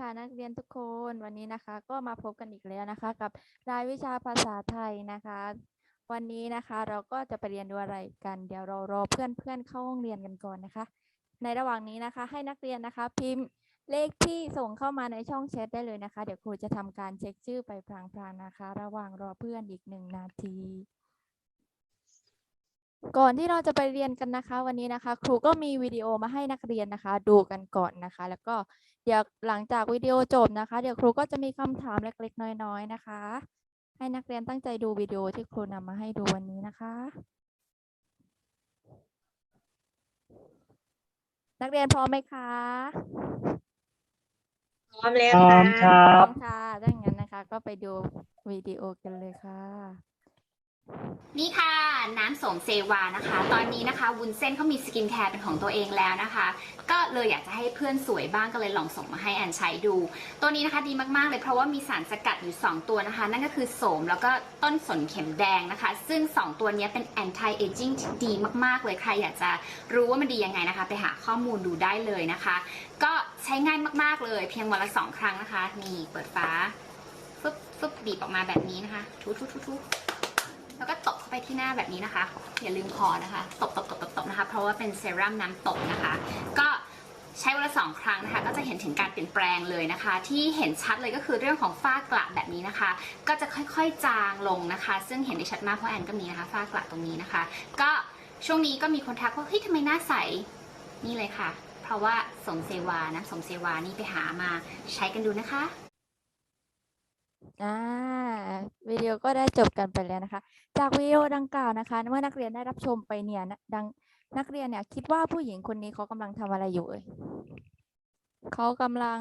ค่ะนักเรียนทุกคนวันนี้นะคะ ก็มาพบกันอีกแล้วนะคะ กับรายวิชาภาษาไทยนะคะ วันนี้นะคะเราก็จะไปเรียนดูอะไรกัน เดี๋ยวเรารอเพื่อนเพื่อนเข้าห้องเรียนกันก่อนนะคะ ในระหว่างนี้นะคะ ให้นักเรียนนะคะ พิมพ์เลขที่ส่งเข้ามาในช่องแชทได้เลยนะคะ เดี๋ยวครูจะทำการเช็คชื่อไปพลางๆนะคะ ระหว่างรอเพื่อนอีกหนึ่งนาที ก่อนที่เราจะไปเรียนกันนะคะ วันนี้นะคะ ครูก็มีวิดีโอมาให้นักเรียนนะคะ ดูกันก่อนนะคะ แล้วก็เดี๋ยวหลังจากวิดีโอจบนะคะ เดี๋ยวครูก็จะมีคำถามเล็กๆ น้อยๆนะคะ ให้นักเรียนตั้งใจดูวิดีโอที่ครูนำมาให้ดูวันนี้นะคะ นักเรียนพร้อมไหมคะพร้อมแล้วพร้อค่ะมครัพร้บอมค่ะถ้าอย่างนั้นนะคะ ก็ไปดูวิดีโอกันเลยค่ะ นี่ค่ะน้ำโสมเซวานะคะ ตอนนี้นะคะวุ้นเส้นเขามีสกินแคร์เป็นของตัวเองแล้วนะคะ ก็เลยอยากจะให้เพื่อนสวยบ้างก็เลยลองส่งมาให้แอนใช้ดู ตัวนี้นะคะดีมากๆเลยเพราะว่ามีสารสกัดอยู่ 2 ตัวนะคะ นั่นก็คือโสมแล้วก็ต้นสนเข็มแดงนะคะ ซึ่ง 2 ตัวนี้เป็น anti aging ที่ดีมากๆเลยใครอยากจะรู้ว่ามันดียังไงนะคะ ไปหาข้อมูลดูได้เลยนะคะ ก็ใช้ง่ายมากๆเลย เพียงวันละสองครั้งนะคะนี่เปิดฟ้าฟึบฟึบบีบออกมาแบบนี้นะคะทุทุทุทุ แล้วก็ตบเข้าไปที่หน้าแบบนี้นะคะ อย่าลืมคอนะคะ ตบตบตบตบตบนะคะ เพราะว่าเป็นเซรั่มน้ำตบนะคะ ก็ใช้วันละสองครั้งนะคะ ก็จะเห็นถึงการเปลี่ยนแปลงเลยนะคะ ที่เห็นชัดเลยก็คือเรื่องของฝ้ากระแบบนี้นะคะ ก็จะค่อยๆจางลงนะคะ ซึ่งเห็นได้ชัดมากเพราะแอนก็มีนะคะฝ้ากระตรงนี้นะคะ ก็ช่วงนี้ก็มีคนทักว่าเฮ้ยทำไมหน้าใสนี่เลยค่ะ เพราะว่าสมเซวานะสมเซวานี่ไปหามาใช้กันดูนะคะ อ่าวิดีโอก็ได้จบกันไปแล้วนะคะ จากวิดีโอดังกล่าวนะคะ เมื่อนักเรียนได้รับชมไปเนี่ยนะดังนักเรียนเนี่ยคิดว่าผู้หญิงคนนี้เขากำลังทำอะไรอยู่เอ่ยเขากำลัง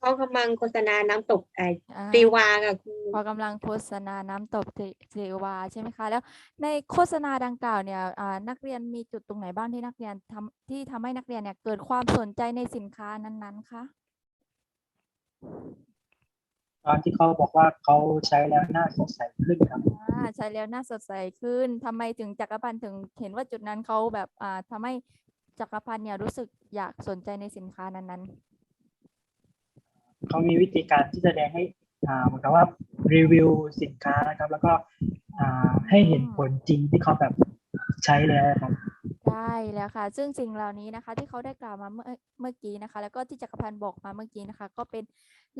เขากำลังโฆษณาน้ำตกไออ่าซีวาค่ะครูเขากำลังโฆษณาน้ำตกเทเทวาใช่ไหมคะ แล้วในโฆษณาดังกล่าวเนี่ยอ่านักเรียนมีจุดตรงไหนบ้างที่นักเรียนทำที่ทำให้นักเรียนเนี่ยเกิดความสนใจในสินค้านั้นๆคะ ตอนที่เขาบอกว่าเขาใช้แล้วหน้าสดใสขึ้นครับอ่าใช้แล้วน่าสดใสขึ้นทำไมถึงจักรพันธ์ถึงเห็นว่าจุดนั้นเขาแบบอ่าทำให้จักรพันธ์เนี่ยรู้สึกอยากสนใจในสินค้านั้นเขามีวิธีการที่แสดงให้อ่าเหมือนกับว่ารีวิวสินค้านะครับ แล้วก็อ่าให้เห็นผลจริงที่เขาแบบใช้แล้วครับ ๆ ได้แล้วค่ะ ซึ่งสิ่งเหล่านี้นะคะ ที่เขาได้กล่าวมาเมื่อเมื่อกี้นะคะ แล้วก็ที่จักรพันธ์บอกมาเมื่อกี้นะคะ ก็เป็น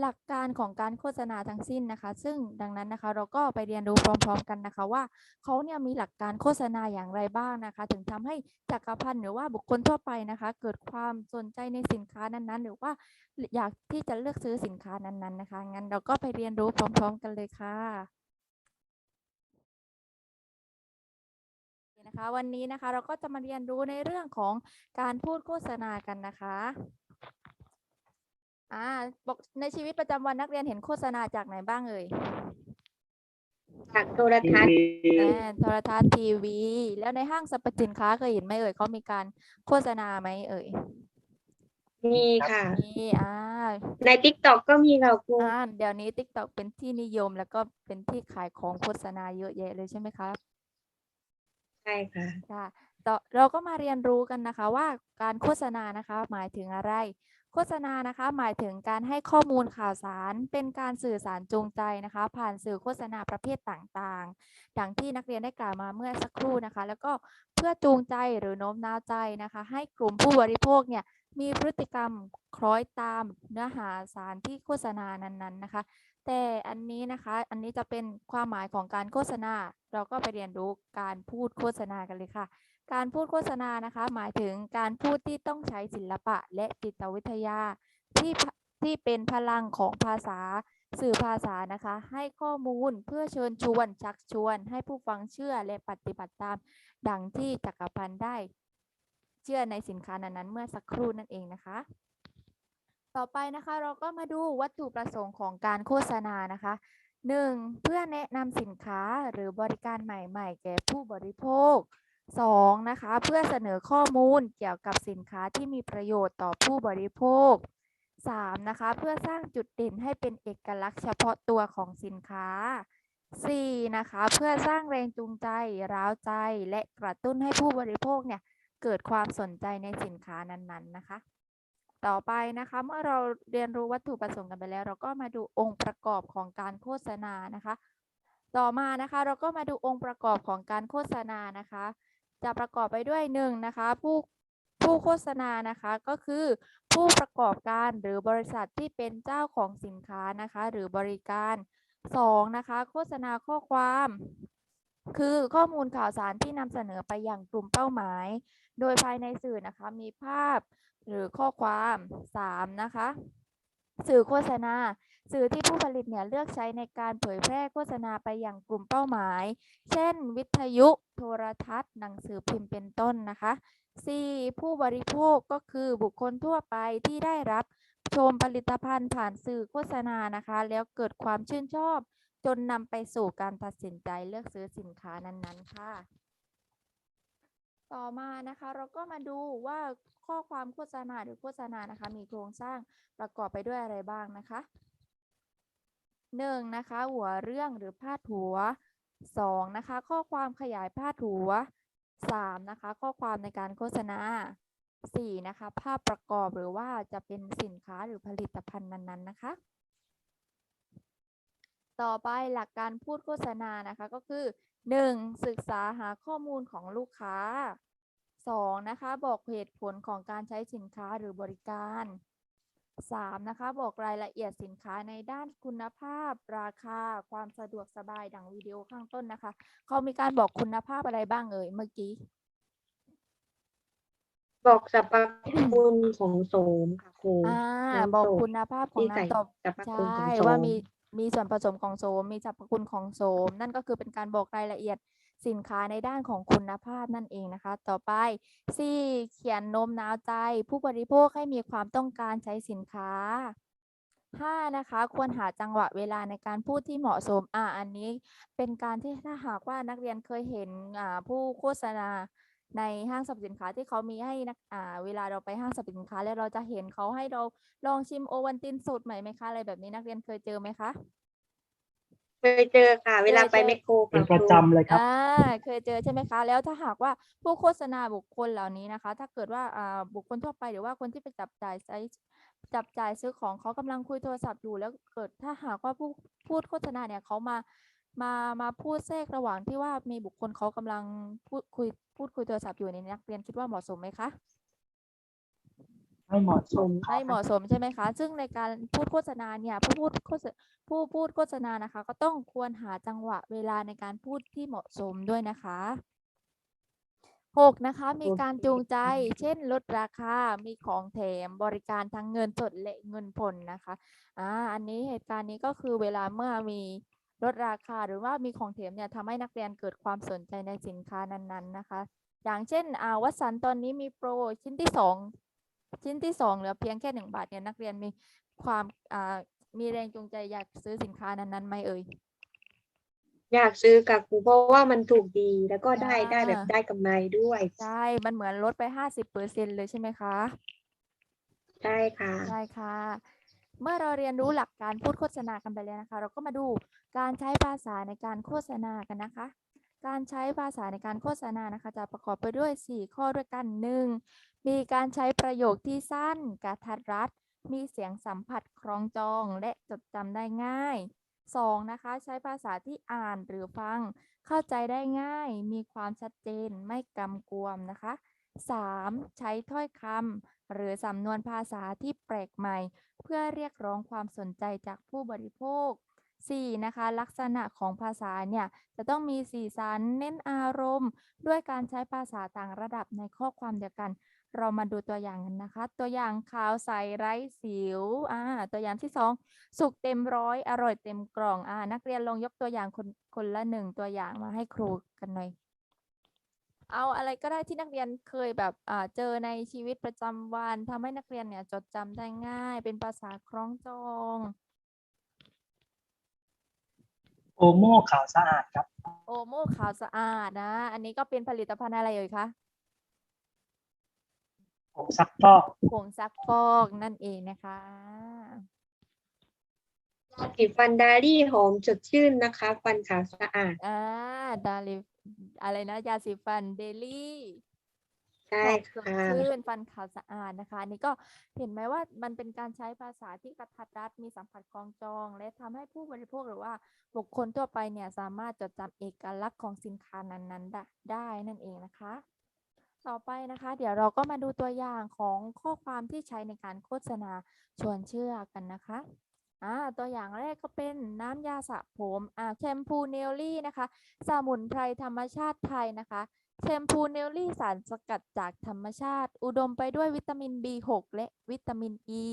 หลักการของการโฆษณาทั้งสิ้นนะคะ ซึ่งดังนั้นนะคะ เราก็ไปเรียนรู้พร้อม ๆ กันนะคะ ว่าเขาเนี่ยมีหลักการโฆษณาอย่างไรบ้างนะคะ ถึงทำให้จักรพันธ์หรือว่าบุคคลทั่วไปนะคะ เกิดความสนใจในสินค้านั้นๆ หรือว่าอยากที่จะเลือกซื้อสินค้านั้นๆนะคะงั้นเราก็ไปเรียนรู้พร้อม ๆ กันเลยค่ะ นะคะ วันนี้นะคะเราก็จะมาเรียนรู้ในเรื่องของการพูดโฆษณากันนะคะอ่าบอกในชีวิตประจำวันนักเรียนเห็นโฆษณาจากไหนบ้างเอ่ยจากโทรทัศน์อ่าโทรทัศน์ทีวี แล้วในห้างสรรพสินค้าเคยเห็นไหมเอ่ยเขามีการโฆษณาไหมเอ่ยมีค่ะ มีอ่าในทิกตอกก็มีค่ะครูอ่าเดี๋ยวนี้ TikTok เป็นที่นิยมแล้วก็เป็นที่ขายของโฆษณาเยอะแยะเลยใช่ไหมครับ ใช่ค่ะค่ะต่อเราก็มาเรียนรู้กันนะคะว่าการโฆษณานะคะหมายถึงอะไร โฆษณานะคะหมายถึงการให้ข้อมูลข่าวสาร เป็นการสื่อสารจูงใจนะคะ ผ่านสื่อโฆษณาประเภทต่างๆ ดังที่นักเรียนได้กล่าวมาเมื่อสักครู่นะคะ แล้วก็เพื่อจูงใจหรือโน้มน้าวใจนะคะ ให้กลุ่มผู้บริโภคเนี่ยมีพฤติกรรมคล้อยตามเนื้อหาสารที่โฆษณานั้นๆนะคะ แต่อันนี้นะคะ อันนี้จะเป็นความหมายของการโฆษณา เราก็ไปเรียนรู้การพูดโฆษณากันเลยค่ะ การพูดโฆษณานะคะ หมายถึงการพูดที่ต้องใช้ศิลปะและจิตวิทยาที่ที่เป็นพลังของภาษาสื่อภาษานะคะ ให้ข้อมูลเพื่อเชิญชวนชักชวน ให้ผู้ฟังเชื่อและปฏิบัติตาม ดังที่จักรพันธ์ได้ เชื่อในสินค้านั้นๆเมื่อสักครู่นั่นเองนะคะ ต่อไปนะคะเราก็มาดูวัตถุประสงค์ของการโฆษณานะคะ 1. เพื่อแนะนำสินค้าหรือบริการใหม่ๆ แก่ผู้บริโภค 2. นะคะ เพื่อเสนอข้อมูลเกี่ยวกับสินค้าที่มีประโยชน์ต่อผู้บริโภค 3. นะคะ เพื่อสร้างจุดเด่นให้เป็นเอกลักษณ์เฉพาะตัวของสินค้า 4. นะคะ เพื่อสร้างแรงจูงใจ ร้าวใจ และกระตุ้นให้ผู้บริโภคเนี่ยเกิดความสนใจในสินค้านั้นๆนะคะ ต่อไปนะคะ เมื่อเราเรียนรู้วัตถุประสงค์กันไปแล้ว เราก็มาดูองค์ประกอบของการโฆษณานะคะ ต่อมานะคะเราก็มาดูองค์ประกอบของการโฆษณานะคะ จะประกอบไปด้วยหนึ่งนะคะผู้ผู้โฆษณานะคะก็คือผู้ประกอบการหรือบริษัทที่เป็นเจ้าของสินค้านะคะ หรือบริการสองนะคะ โฆษณาข้อความ คือข้อมูลข่าวสารที่นำเสนอไปอยังกลุ่มเป้าหมาย โดยภายในสื่อนะคะมีภาพ หรือข้อความสามนะคะสื่อโฆษณา สื่อที่ผู้ผลิตเนี่ยเลือกใช้ในการเผยแพร่โฆษณาไปอยังกลุ่มเป้าหมาย เช่น วิทยุโทรทัศน์ หนังสือพิมพ์เป็นต้นนะคะ 4. ผู้บริโภคก็คือบุคคลทั่วไปที่ได้รับชมผลิตภัณฑ์ผ่านสื่อโฆษณานะคะ แล้วเกิดความชื่นชอบ จนนำไปสู่การตัดสินใจเลือกซื้อสินค้านั้นๆค่ะ ต่อมานะคะ เราก็มาดูว่าข้อความโฆษณาหรือโฆษณานะคะ มีโครงสร้างประกอบไปด้วยอะไรบ้างนะคะหนึ่งนะคะ หัวเรื่องหรือพาดหัวสองนะคะ ข้อความขยายพาดหัวสามนะคะ ข้อความในการโฆษณาสี่นะคะ ภาพประกอบหรือว่าจะเป็นสินค้าหรือผลิตภัณฑ์นั้นๆ นะคะ ต่อไปหลักการพูดโฆษณานะคะก็คือ 1. ศึกษาหาข้อมูลของลูกค้า 2. นะคะ บอกเหตุผลของการใช้สินค้าหรือบริการ 3. นะคะ บอกรายละเอียดสินค้าในด้านคุณภาพ ราคา ความสะดวกสบายดังวิดีโอข้างต้นนะคะ เขามีการบอกคุณภาพอะไรบ้างเอ่ยเมื่อกี้ บอกสรรพคุณของโสมค่ะครูอ่าน้ำบอกส้มคุณภาพของที่ใส่น้ำตกสรรพคุณของใช่โสมว่ามี มีส่วนผสมของโสม มีสรรพคุณของโสม นั่นก็คือเป็นการบอกรายละเอียดสินค้าในด้านของคุณภาพนั่นเองนะคะ ต่อไป C เขียนโน้มน้าวใจ ผู้บริโภคให้มีความต้องการใช้สินค้า 5 นะคะ ควรหาจังหวะเวลาในการพูดที่เหมาะสม อ่าอันนี้เป็นการที่ถ้าหากว่านักเรียนเคยเห็นอ่าผู้โฆษณา ในห้างสรรพสินค้าที่เขามีให้นักอ่าเวลาเราไปห้างสรรพสินค้า แล้วเราจะเห็นเขาให้เราลองชิมโอวันตินสูตรใหม่ไหมคะอะไรแบบนี้นักเรียนเคยเจอไหมคะเคยเจอค่ะ เวลาไปเคยเจอแมคโครเป็นค่ะประครูจำเลยครับ อ่าเคยเจอใช่ไหมคะ แล้วถ้าหากว่าผู้โฆษณาบุคคลเหล่านี้นะคะ ถ้าเกิดว่าอ่าบุคคลทั่วไปหรือว่าคนที่ไปจับจ่ายใช้จับจ่ายซื้อของเขากำลังคุยโทรศัพท์อยู่แล้วเกิดถ้าหากว่าผู้พูดโฆษณาเนี่ยเขามา มามาพูดแทรกระหว่างที่ว่ามีบุคคลเขากำลังพูดคุยพูดคุยโทรศัพท์อยู่ในยนักเรียนคิดว่าเหมาะสมไหมคะไม่เหมาะสมครัไม่บเหมาะสมใช่ไหมคะ ซึ่งในการพูดโฆษณาเนี่ยผู้พูดโฆษผู้พูดโฆษณานะคะ ก็ต้องควรหาจังหวะเวลาในการพูดที่เหมาะสมด้วยนะคะหกนะคะมีการจูงใจ เช่น ลดราคา มีของแถมบริการทั้งเงินสดและเงินผ่อนนะคะอ่าอันนี้เหตุการณ์นี้ก็คือเวลาเมื่อมี ลดราคาหรือว่ามีของแถมเนี่ยทำให้นักเรียนเกิดความสนใจในสินค้านั้นๆนะคะ อย่างเช่นอ่าวัสันต์ตอนนี้มีโปรชิ้นที่สองชิ้นที่สองเหลือเพียงแค่หนึ่งบาทเนี่ยนักเรียนมีความอ่ามีแรงจูงใจอยากซื้อสินค้านั้นๆไหมเอ่ยอยากซื้อกับครูเพราะว่ามันถูกดีแล้วก็ได้ได้แบบอ่าได้กำไรด้วยใช่มันเหมือนลดไปห้าสิบเปอร์เซ็นเลยใช่ไหมคะ ใช่ค่ะ ใช่ค่ะ เมื่อเราเรียนรู้หลักการพูดโฆษณากันไปแล้วนะคะ เราก็มาดูการใช้ภาษาในการโฆษณากันนะคะ การใช้ภาษาในการโฆษณานะคะ จะประกอบไปด้วย 4 ข้อด้วยกันหนึ่งมีการใช้ประโยคที่สั้นกระทัดรัด มีเสียงสัมผัสคล้องจองและจดจำได้ง่าย 2. นะคะ ใช้ภาษาที่อ่านหรือฟัง เข้าใจได้ง่าย มีความชัดเจนไม่กำกวมนะคะ 3. ใช้ถ้อยคำหรือสำนวนภาษาที่แปลกใหม่ เพื่อเรียกร้องความสนใจจากผู้บริโภค 4. นะคะลักษณะของภาษาเนี่ยจะต้องมีสีสันเน้นอารมณ์ ด้วยการใช้ภาษาต่างระดับในข้อความเดียวกัน เรามาดูตัวอย่างกันนะคะ ตัวอย่างขาวใสไร้สิวอ่าตัวอย่างที่สองสุกเต็มร้อยอร่อยเต็มกล่องอ่านักเรียนลองยกตัวอย่างคนคนละหนึ่งตัวอย่างมาให้ครูกันหน่อย เอาอะไรก็ได้ที่นักเรียนเคยแบบอ่าเจอในชีวิตประจำวันทำให้นักเรียนเนี่ยจดจำได้ง่าย เป็นภาษาคล้องจองโอโม่ขาวสะอาดครับ โอโม่ขาวสะอาดนะ อันนี้ก็เป็นผลิตภัณฑ์อะไรเอ่ยคะผงซักฟอกผงซักฟอกนั่นเองนะคะยา สีฟันดารี่หอมสดชื่นนะคะ ฟันขาวสะอาด อ่าดาลิอะไรนะ ยาสีฟันเดลี่ ใช่บอกสดค่ะ ชื่นฟันขาวสะอาดนะคะอันนี้ก็เห็นไหมว่ามันเป็นการใช้ภาษาที่กระทัดรัดมีสัมผัสคล้องจอง และทำให้ผู้บริโภคหรือว่าบุคคลทั่วไปเนี่ยสามารถจดจำเอกลักษณ์ของสินค้านั้นๆได้ได้นั่นเองนะคะ ต่อไปนะคะ เดี๋ยวเราก็มาดูตัวอย่างของข้อความที่ใช้ในการโฆษณาชวนเชื่อกันนะคะ อ่าตัวอย่างแรกก็เป็นน้ำยาสระผมอ่าแชมพูเนลลี่นะคะสมุนไพรธรรมชาติไทยนะคะแชมพูเนลลี่สารสกัดจากธรรมชาติ อุดมไปด้วยวิตามิน B6 และวิตามิน E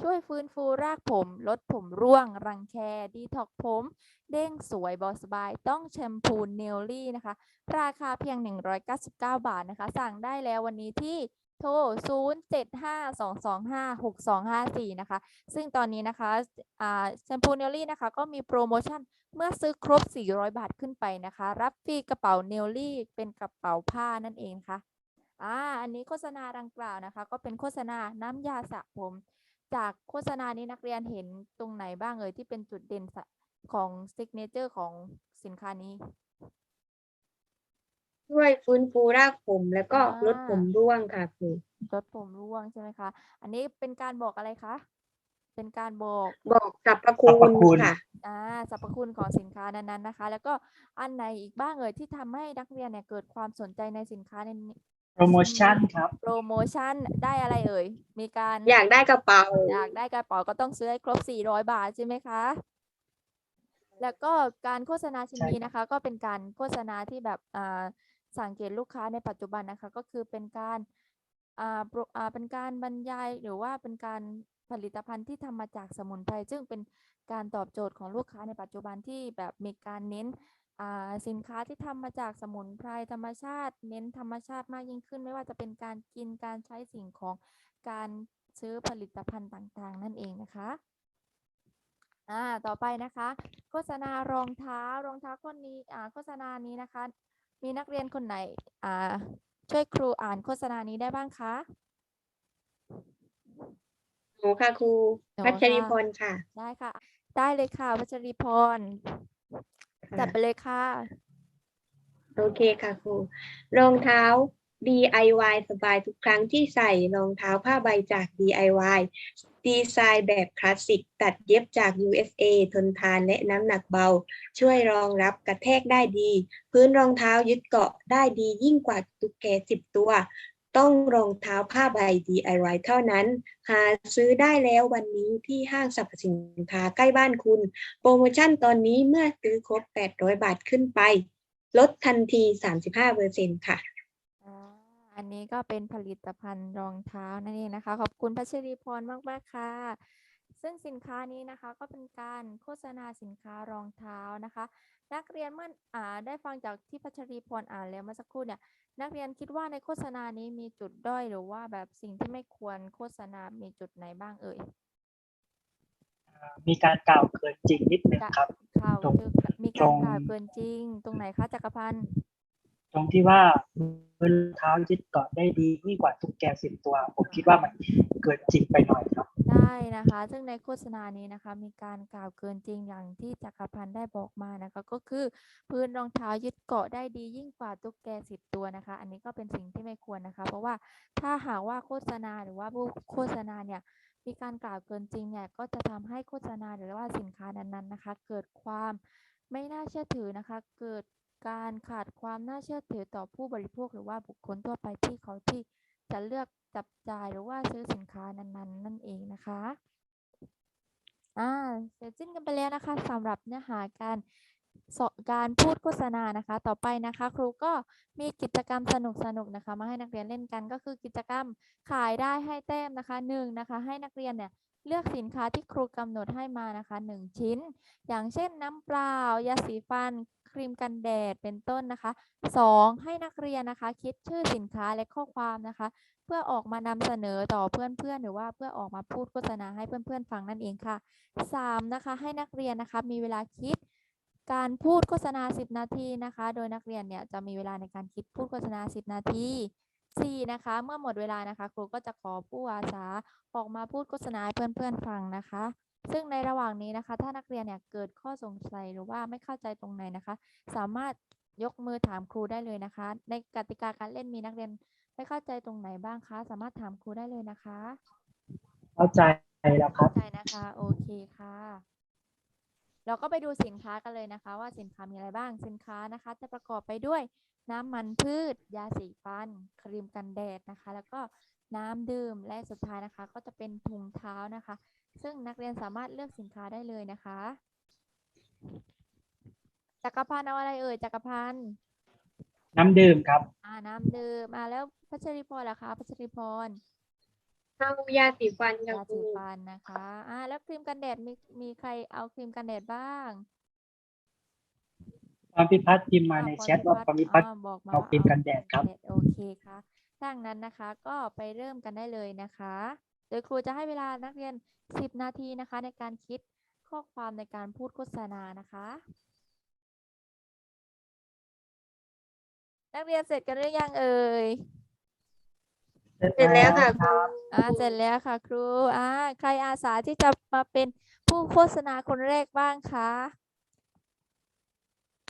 ช่วยฟื้นฟูรากผม ลดผมร่วง รังแค ดีท็อกผม เด้งสวยบอสบาย ต้องแชมพูเนลลี่นะคะ ราคาเพียง 199 บาทนะคะ สั่งได้แล้ววันนี้ที่ โทร 0752256254 นะคะ ซึ่งตอนนี้นะคะแชมพูเนลลี่นะคะ ก็มีโปรโมชั่นเมื่อซื้อครบ 400 บาทขึ้นไปนะคะ รับฟรีกระเป๋าเนลลี่ เป็นกระเป๋าผ้านั่นเองค่ะอ่าอันนี้โฆษณาดังกล่าวนะคะ ก็เป็นโฆษณาน้ำยาสระผม จากโฆษณานี้นักเรียนเห็นตรงไหนบ้างเอ่ยที่เป็นจุดเด่นของซิกเนเจอร์ของสินค้านี้ ช่วยฟื้นฟูรากผมแล้วก็ลดผมร่วงค่ะครูลดผมร่วงใช่ไหมคะ อันนี้เป็นการบอกอะไรคะ เป็นการบอกบอกสรรพคุสรรพคุณณค่ะ อ่าสรรพคุณของสินค้านั้นๆนะคะ แล้วก็อันไหนอีกบ้างเอ่ยที่ทำให้นักเรียนเนี่ยเกิดความสนใจในสินค้าในนี้โปรโมชั่นครับ โปรโมชั่นได้อะไรเอ่ย มีการอยากได้กระเป๋า อยากได้กระเป๋าก็ต้องซื้อให้ครบ 400 บาทใช่ไหมคะ แล้วก็การโฆษณาชิ้นใช่นี้นะคะ ก็เป็นการโฆษณาที่แบบอ่า สังเกตลูกค้าในปัจจุบันนะคะ ก็คือเป็นการอ่าปอ่าเป็นการบรรยายหรือว่าเป็นการผลิตภัณฑ์ที่ทำมาจากสมุนไพรซึ่งเป็นการตอบโจทย์ของลูกค้าในปัจจุบันที่แบบมีการเน้นอ่าสินค้าที่ทำมาจากสมุนไพรธรรมชาติ เน้นธรรมชาติมากยิ่งขึ้น ไม่ว่าจะเป็นการกินการใช้สิ่งของการซื้อผลิตภัณฑ์ต่างๆ นั่นเองนะคะอ่าต่อไปนะคะ โฆษณารองเท้ารองเท้าคนนี้อ่าโฆษณานี้นะคะ มีนักเรียนคนไหนอ่าช่วยครูอ่านโฆษณานี้ได้บ้างคะหนูค่ะครูหนูพัชรีค่ะพรค่ะ ได้ค่ะ ได้เลยค่ะวัชรีพรจัดไปเลยค่ะ โอเคค่ะครูรองเท้า DIY สบายทุกครั้งที่ใส่รองเท้าผ้าใบจาก DIY ดีไซน์แบบคลาสสิก ตัดเย็บจาก USA ทนทานและน้ำหนักเบา ช่วยรองรับกระแทกได้ดี พื้นรองเท้ายึดเกาะได้ดียิ่งกว่าตุ๊กแกสิบตัว ต้องรองเท้าผ้าใบ DIY เท่านั้น หาซื้อได้แล้ววันนี้ที่ห้างสรรพสินค้าใกล้บ้านคุณ โปรโมชั่นตอนนี้เมื่อซื้อครบ 800 บาทขึ้นไป ลดทันที 35%ค่ะ อันนี้ก็เป็นผลิตภัณฑ์รองเท้านั่นเองนะคะ ขอบคุณพัชรีพรมากๆค่ะ ซึ่งสินค้านี้นะคะก็เป็นการโฆษณาสินค้ารองเท้านะคะ นักเรียนเมื่ออ่าได้ฟังจากที่พัชรีพรอ่านแล้วเมื่อสักครู่เนี่ยนักเรียนคิดว่าในโฆษณานี้มีจุดด้อยหรือว่าแบบสิ่งที่ไม่ควรโฆษณา มีจุดไหนบ้างเอ่ยมีการกล่าวเกินจริงนิดหนึ่งครับข่าวตรงคือมีตการรงกล่าวเกินจริง ตรงไหนคะจักรพันธ์ ตรงที่ว่ามือเท้ายึดเกาะได้ดียิ่งกว่าตุ๊กแกสิบตัว ผมคิดว่ามันเกินจริงไปหน่อยครับ ได้นะคะ ซึ่งในโฆษณานี้นะคะ มีการกล่าวเกินจริงอย่างที่จักรพันธ์ได้บอกมานะคะ ก็คือพื้นรองเท้ายึดเกาะได้ดียิ่งกว่าตุ๊กแกสิบตัวนะคะ อันนี้ก็เป็นสิ่งที่ไม่ควรนะคะ เพราะว่าถ้าหากว่าโฆษณาหรือว่าผู้โฆษณาเนี่ยมีการกล่าวเกินจริงเนี่ยก็จะทำให้โฆษณาหรือว่าสินค้านั้นๆนะคะ เกิดความไม่น่าเชื่อถือนะคะ เกิด การขาดความน่าเชื่อถือต่อผู้บริโภคหรือว่าบุคคลทั่วไปที่เขาที่จะเลือกจับจ่ายหรือว่าซื้อสินค้านั้นๆ นั่นเองนะคะอ่าเสร็จสิ้นกันไปแล้วนะคะสำหรับเนื้อหาการสอการพูดโฆษณานะคะ ต่อไปนะคะ ครูก็มีกิจกรรมสนุกๆนะคะ มาให้นักเรียนเล่นกันก็คือกิจกรรมขายได้ให้แต้มนะคะหนึ่งนะคะ ให้นักเรียนเนี่ยเลือกสินค้าที่ครูกำหนดให้มานะคะหนึ่งชิ้น อย่างเช่น น้ำเปล่ายาสีฟัน รีมกันแดดเป็นต้นนะคะสองให้นักเรียนนะคะ คิดชื่อสินค้าและข้อความนะคะ เพื่อออกมานำเสนอต่อเพื่อนๆ หรือว่าเพื่อออกมาพูดโฆษณาให้เพื่อนๆ ฟังนั่นเองค่ะสามนะคะ ให้นักเรียนนะคะมีเวลาคิดการพูดโฆษณา 10 นาทีนะคะ โดยนักเรียนเนี่ยจะมีเวลาในการคิดพูดโฆษณา 10 นาทีสี่นะคะ เมื่อหมดเวลานะคะ ครูก็จะขอผู้อาสาออกมาพูดโฆษณาเพื่อนๆ ฟังนะคะ ซึ่งในระหว่างนี้นะคะ ถ้านักเรียนเนี่ยเกิดข้อสงสัยหรือว่าไม่เข้าใจตรงไหนนะคะ สามารถยกมือถามครูได้เลยนะคะ ในกติกาการเล่นมีนักเรียนไม่เข้าใจตรงไหนบ้างคะ สามารถถามครูได้เลยนะคะ เข้าใจแล้วครัเข้าบใจนะคะ โอเคค่ะ เราก็ไปดูสินค้ากันเลยนะคะ ว่าสินค้ามีอะไรบ้าง สินค้านะคะ จะประกอบไปด้วยน้ำมันพืช ยาสีฟัน ครีมกันแดดนะคะ แล้วก็น้ำดื่ม และสุดท้ายนะคะ ก็จะเป็นถุงเท้านะคะ ซึ่งนักเรียนสามารถเลือกสินค้าได้เลยนะคะ จักรพันธ์เอาอะไรเอ่ยจักรพันธ์น้ำดื่มครับ อ่าน้ำดื่มอ่าแล้วพัชริพรล่ะคะพัชริพรเอายาสีฟันค่ะยาครูสีฟันนะคะอ่าแล้วครีมกันแดดมีมีใครเอาครีมกันแดดบ้างความพิพัฒน์พิมพ์มาในอ่แชทว่าความพิพัฒน์อ่าบอกมาเอาว่ครีมกันแดดครับ โอเคค่ะดังนั้นนะคะ ก็ไปเริ่มกันได้เลยนะคะ โดยครูจะให้เวลานักเรียน 10 นาทีนะคะ ในการคิดข้อความในการพูดโฆษณานะคะ นักเรียนเสร็จกันหรือยังเอ่ยเสร็จแล้วค่ะครูอ่าเสร็จแล้วค่ะครูอ่าใครอาสาที่จะมาเป็นผู้โฆษณาคนแรกบ้างคะ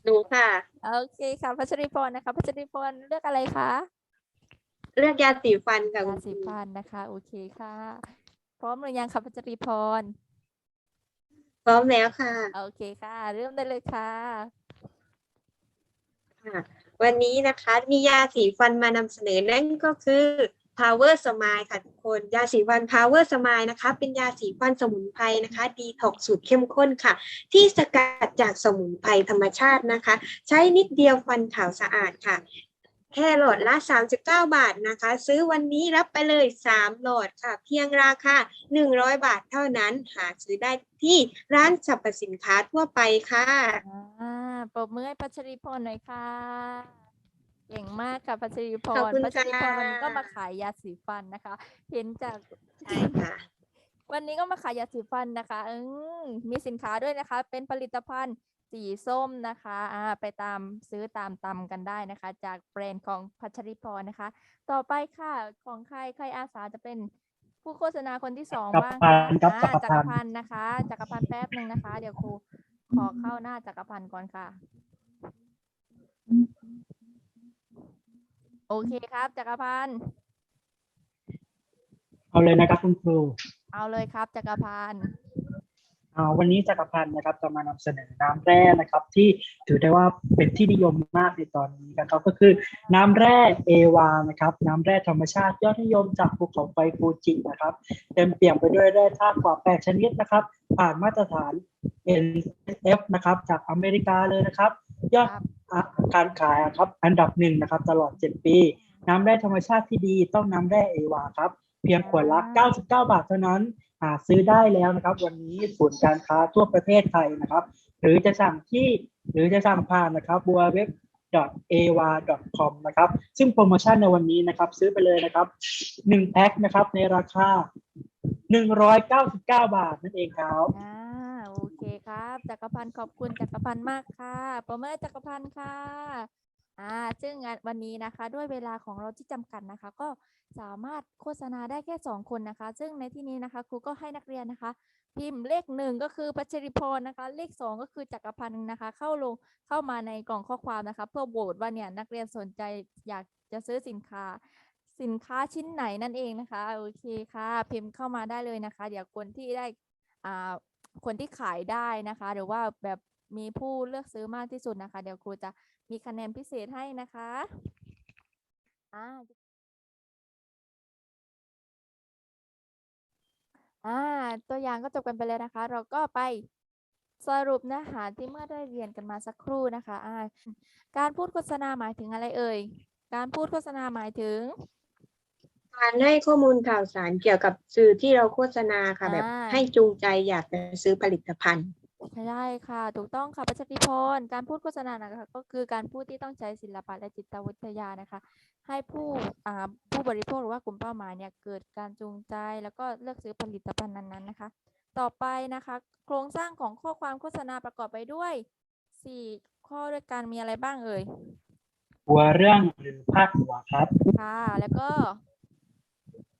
หนูค่ะ โอเคค่ะพัชริพรนะคะพัชริพรเลือกอะไรคะ เลือกยาสีฟันค่ะคุยาณคสีรูฟันนะคะ โอเคค่ะ พร้อมหรือยังคะพัชริพร พร้อมแล้วค่ะ โอเคค่ะ เริ่มได้เลยค่ะค่ะวันนี้นะคะมียาสีฟันมานำเสนอนั่นก็คือ Power Smile ค่ะทุกคน ยาสีฟัน Power Smile นะคะ เป็นยาสีฟันสมุนไพรนะคะ ดีท็อกสูตรเข้มข้นค่ะ ที่สกัดจากสมุนไพรธรรมชาตินะคะ ใช้นิดเดียวฟันขาวสะอาดค่ะ แค่หลอดละ 39 บาทนะคะ ซื้อวันนี้รับไปเลย 3 หลอดค่ะ เพียงราคา 100 บาทเท่านั้น หาซื้อได้ที่ร้านสรรพสินค้าทั่วไปค่ะอ่าปรบมือให้พัชริพรหน่อยค่ะ เก่งมากค่ะพัชริพขอบรคุณพัชริพรค่ะวันนี้ก็มาขายยาสีฟันนะคะ เห็นจากใช่ค่ะวันนี้ก็มาขายยาสีฟันนะคะ อืมมีสินค้าด้วยนะคะ เป็นผลิตภัณฑ์ สีส้มนะคะอ่าไปตามซื้อตามตำกันได้นะคะ จากแบรนด์ของพัชริพรนะคะ ต่อไปค่ะของใครใครอาสาจะเป็นผู้โฆษณาคนที่สองจักรบ้างพัคะนธ์ครับอ่าจัจักกรรพัพันนธ์ ธ์นะคะจักรพันธ์แป๊บหนึ่งนะคะ เดี๋ยวครูขอเข้าหน้าจักรพันธ์ก่อนค่ะ โอเคครับจักรพันธ์เอาเลยนะครับคุณครู เอาเลยครับจักรพันธ์อ่า วันนี้จักรพันธ์นะครับจะมานำเสนอน้ำแร่นะครับ ที่ถือได้ว่าเป็นที่นิยมมากในตอนนี้นะครับก็คือน้ำแร่เอวานะครับ น้ำแร่ธรรมชาติยอดนิยมจากภูเขาไฟฟูจินะครับเต็มเปี่ยมไปด้วยแร่ธาตุกว่า 8 ชนิดนะครับ ผ่านมาตรฐาน NSF นะครับจากอเมริกาเลยนะครับ ยอดการขายอะครับอันดับหนึ่งนะครับ ตลอด 7 ปี น้ำแร่ธรรมชาติที่ดีต้องน้ำแร่เอวาครับ เพียงขวดละ 99 บาทเท่านั้น หาซื้อได้แล้วนะครับ วันนี้ศูนย์การค้าทั่วประเทศไทยนะครับ หรือจะสั่งที่หรือจะสั่งผ่านนะครับ w w w a w a c o m นะครับ ซึ่งโปรโมชั่นในวันนี้นะครับ ซื้อไปเลยนะครับ1แพ็คนะครับ ในราคา 199 บาทนั่นเองครับอ่าโอเคครับจักรพันธ์ขอบคุณจักรพันธ์มากค่ะปรบมือจักรพันธ์ค่ะ อ่าซึ่งวันนี้นะคะด้วยเวลาของเราที่จำกัดนะคะ ก็สามารถโฆษณาได้แค่สองคนนะคะ ซึ่งในที่นี้นะคะครูก็ให้นักเรียนนะคะ พิมพ์เลขหนึ่งก็คือพัชริพรนะคะ เลขสองก็คือจักรพันธ์นะคะ เข้าลงเข้ามาในกล่องข้อความนะคะ เพื่อโหวตว่าเนี่ยนักเรียนสนใจอยากจะซื้อสินค้า สินค้าชิ้นไหนนั่นเองนะคะโอเคค่ะ พิมพ์เข้ามาได้เลยนะคะ เดี๋ยวคนที่ได้อ่าคนที่ขายได้นะคะ หรือว่าแบบมีผู้เลือกซื้อมากที่สุดนะคะ เดี๋ยวครูจะ มีคะแนนพิเศษให้นะคะอ่าอ่า ตัวอย่างก็จบกันไปแล้วนะคะ เราก็ไปสรุปเนื้อหาที่เมื่อได้เรียนกันมาสักครู่นะคะอ่าการพูดโฆษณาหมายถึงอะไรเอ่ย การพูดโฆษณาหมายถึง การให้ข้อมูลข่าวสารเกี่ยวกับสื่อที่เราโฆษณาค่ะอ่าแบบให้จูงใจอยากจะซื้อผลิตภัณฑ์ ใช่ค่ะ ถูกต้องค่ะประชาธิพลการพูดโฆษณานะคะ ก็คือการพูดที่ต้องใช้ศิลปะและจิตวิทยานะคะ ให้ผู้อ่าผู้บริโภคหรือว่ากลุ่มเป้าหมายเนี่ยเกิดการจูงใจแล้วก็เลือกซื้อผลิตภัณฑ์นั้นๆนะคะ ต่อไปนะคะ โครงสร้างของข้อความโฆษณาประกอบไปด้วยสี่ข้อด้วยกันมีอะไรบ้างเอ่ยหัวเรื่องหรือพาดหัวครับค่ะ แล้วก็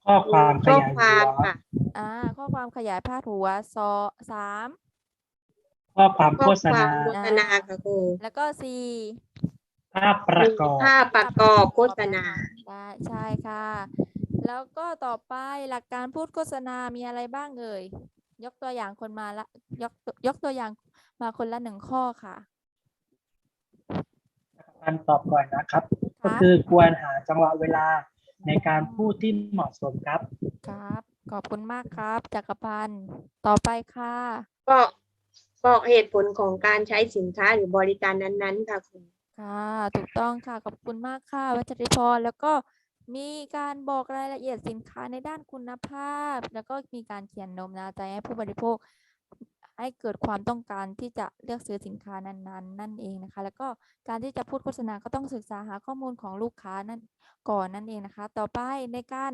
ข้อความขข้อยายควาหัมวค่ะอ่า ข้อความขยายพาดหัวสอสาม ข้อความข้โฆอษควาณามโฆษณาค่ะครูแล้วก็สี่ภภาพประกอบภาพประกอบโฆษณาใช่ใช่ค่ะ แล้วก็ต่อไปหลักการพูดโฆษณา มีอะไรบ้างเอ่ย ยกตัวอย่างคนมาละ ยกตัวยกตัวอย่างมาคนละหนึ่งข้อค่ะ การตอบก่อนนะครับคก็รับคือควรหาจังหวะเวลาในการพูดที่เหมาะสมครับ ครับ ขอบคุณมากครับจักรพันธ์ ต่อไปค่ะ ก็ บอกเหตุผลของการใช้สินค้าหรือบริการนั้นๆ ค่ะครูค่ะถูกต้องค่ะขอบคุณมากค่ะวัชริพรแล้วก็มีการบอกรายละเอียดสินค้าในด้านคุณภาพ แล้วก็มีการเขียนโน้มน้าวใจให้ผู้บริโภค ให้เกิดความต้องการที่จะเลือกซื้อสินค้านั้นๆนั่นเองนะคะ แล้วก็การที่จะพูดโฆษณาก็ต้องศึกษาหาข้อมูลของลูกค้านั่นก่อนนั่นเองนะคะ ต่อไปในการ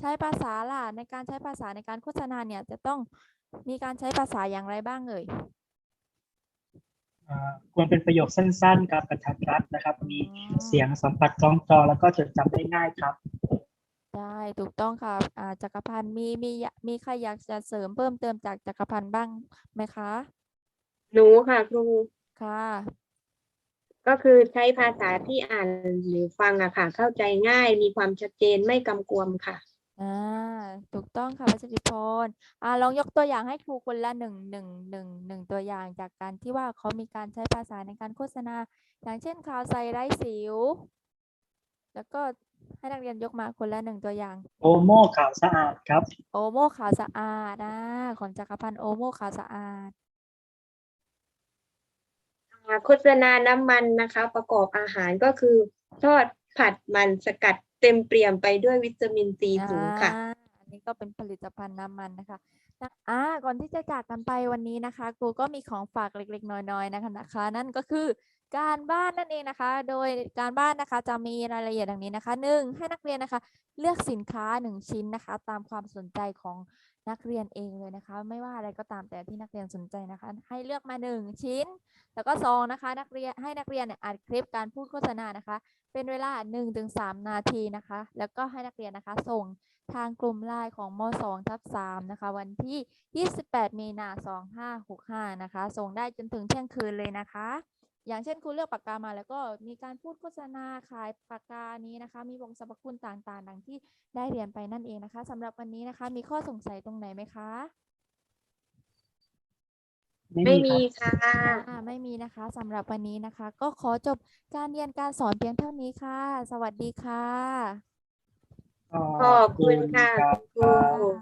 ใช้ภาษาล่ะในการใช้ภาษาในการโฆษณาเนี่ยจะต้องมีการใช้ภาษาอย่างไรบ้างเอ่ย ควรเป็นประโยคสั้นๆครับกระทัดรัดนะครับ มีอืมเสียงสัมผัสคล้องจองแล้วก็จดจำได้ง่ายครับได้ถูกต้องค่ะอ่าจักรพันธ์มีมีอยากมีใครอยากจะเสริมเพิ่มเติมจากจักรพันธ์บ้างไหมคะ หนูค่ะครูค่ะ ก็คือใช้ภาษาที่อ่านหรือฟังอะค่ะ เข้าใจง่ายมีความชัดเจนไม่กำกวมค่ะ อ่าถูกต้องค่ะพัชริพรอ่าลองยกตัวอย่างให้ครูคนละหนึ่งหนึ่งหนึ่งหนึ่งตัวอย่างจากการที่ว่าเขามีการใช้ภาษาในการโฆษณา อย่างเช่นข่าวใส่ไร้สิว แล้วก็ให้นักเรียนยกมาคนละหนึ่งตัวอย่าง โอโมขาวสะอาดครับ โอโมขาวสะอาดนะของจักรพันธ์โอโมขาวสะอาดโฆษณาน้ำมันนะคะ ประกอบอาหารก็คือ ทอดผัดมันสกัด เต็มเปี่ยมไปด้วยวิตามินซีสูงค่ะอ่าอันนี้ก็เป็นผลิตภัณฑ์น้ำมันนะคะนะอ่าก่อนที่จะจากกันไปวันนี้นะคะครูก็มีของฝากเล็ก ๆ น้อยๆนะคะนะคะ นั่นก็คือการบ้านนั่นเองนะคะ โดยการบ้านนะคะจะมีรายละเอียดดังนี้นะคะหนึ่งให้นักเรียนนะคะ เลือกสินค้าหนึ่งชิ้นนะคะ ตามความสนใจของนักเรียนเองเลยนะคะ ไม่ว่าอะไรก็ตามแต่ที่นักเรียนสนใจนะคะ ให้เลือกมาหนึ่งชิ้น แล้วก็สองนะคะ นักเรียนให้นักเรียนเนี่ยอัดคลิปการพูดโฆษณานะคะ เป็นเวลา 1-3 นาทีนะคะ แล้วก็ให้นักเรียนนะคะ ส่งทางกลุ่มไลน์ของม2ทับ3นะคะ วันที่ 28 มีนา2565 นะคะ ส่งได้จนถึงเที่ยงคืนเลยนะคะ อย่างเช่นคุณเลือกปากกามาแล้วก็มีการพูดโฆษณาขายปากกานี้นะคะ มีวงสรรพคุณต่างๆ ดังที่ได้เรียนไปนั่นเองนะคะสำหรับวันนี้นะคะ มีข้อสงสัยตรงไหนไหมคะ ไม่ไม่มีมีครับค่ะอ่าไม่มีนะคะสำหรับวันนี้นะคะ ก็ขอจบการเรียนการสอนเพียงเท่านี้ค่ะ สวัสดีค่ะ ขอบคุณค่ะรับครู